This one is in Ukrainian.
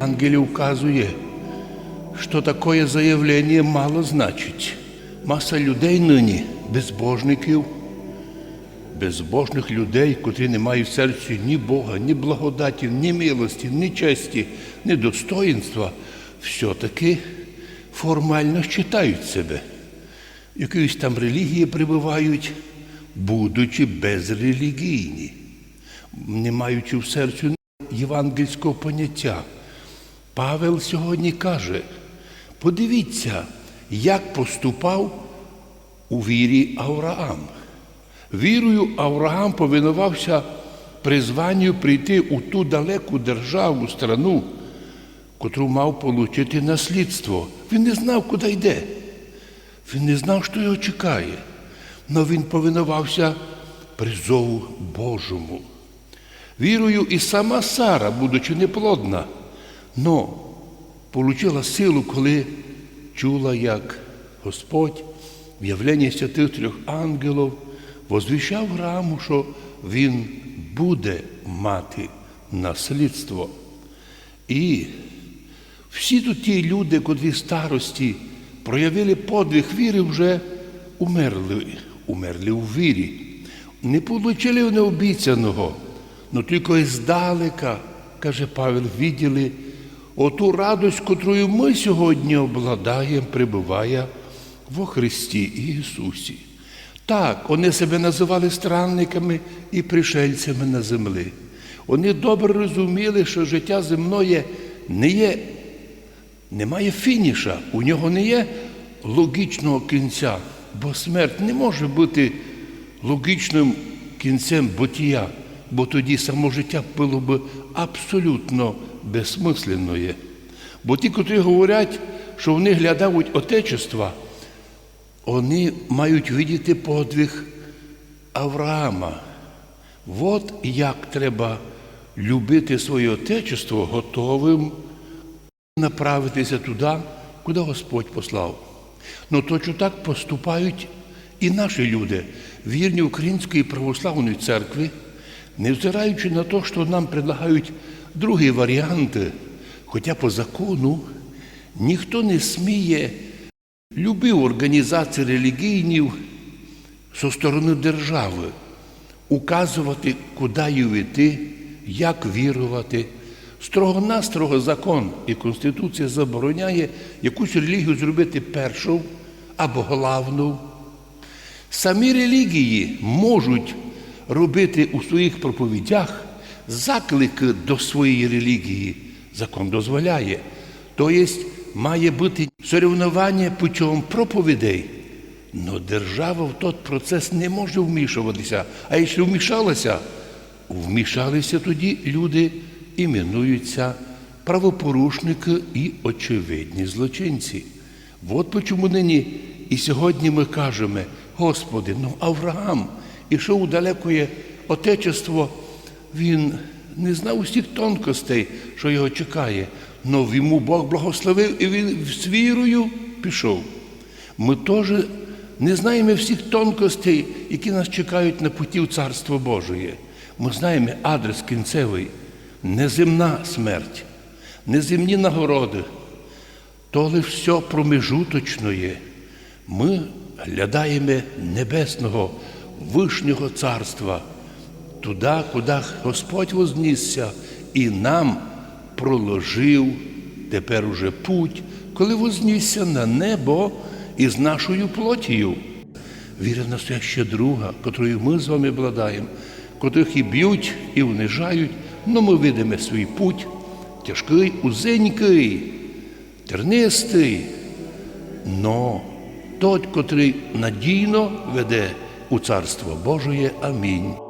Ангелі указує, що таке заявлення мало значить. Маса людей нині, безбожників, безбожних людей, котрі не мають в серці ні Бога, ні благодаті, ні милості, ні честі, ні достоїнства, все-таки формально читають себе. Якоїсь там релігії прибувають, будучи безрелігійні, не маючи в серці євангельського поняття. Павел сьогодні каже: подивіться, як поступав у вірі Авраам. Вірою Авраам повинувався призванню прийти у ту далеку державу, страну, котру мав отримати наслідство. Він не знав, куди йде. Він не знав, що його чекає. але він повинувався призову Божому. Вірою і сама Сара, будучи неплодна, но получила силу, коли чула, як Господь в явленні святих трьох ангелів возвіщав Аврааму, що він буде мати наслідство. І всі тут ті люди, котрі старості проявили подвиг віри, вже умерли, умерли у вірі. Не получили вони обіцяного, але тільки здалека, каже Павел, виділи оту радость, котрою ми сьогодні обладаємо, прибуває во Христі Ісусі. Так, вони себе називали странниками і пришельцями на землі. Вони добре розуміли, що життя земное не є, немає фініша, у нього не є логічного кінця, бо смерть не може бути логічним кінцем буття, бо тоді само життя було б абсолютно безсмисленне. Бо ті, котрі говорять, що вони глядають Отечества, вони мають видіти подвиг Авраама. От як треба любити своє Отечество, готовим направитися туди, куди Господь послав. Ну точно так поступають і наші люди, вірні Української православної церкви, невзираючи на те, що нам предлагають другі варіанти, хоча по закону ніхто не сміє любив організації релігійні зі сторони держави указувати, куди йти, як вірувати. Строго-настрого закон і Конституція забороняє якусь релігію зробити першу або главну. Самі релігії можуть робити у своїх проповідях заклики до своєї релігії. Закон дозволяє. Тобто має бути соревнування путем проповідей. Но держава в той процес не може вмішуватися. А якщо вмішалася, вмішалися тоді люди, іменуються правопорушники і очевидні злочинці. От чому нині і сьогодні ми кажемо, Господи, ну Авраам ішов у далекое Отечество, він не знав усіх тонкостей, що його чекає, але йому Бог благословив і він з вірою пішов. Ми теж не знаємо всіх тонкостей, які нас чекають на путі в Царство Божє. Ми знаємо адрес кінцевий, неземна смерть, неземні нагороди, то лише все промежуточне. Ми глядаємо небесного, вишнього царства, туди, куди Господь вознісся і нам проложив тепер уже путь, коли вознісся на небо із нашою плотію. Віра настояща друга, котрою ми з вами обладаємо, котрих і б'ють, і унижають, але ми видимо свій путь, тяжкий, узенький, тернистий, но той, котрий надійно веде у Царство Божоє. Амінь.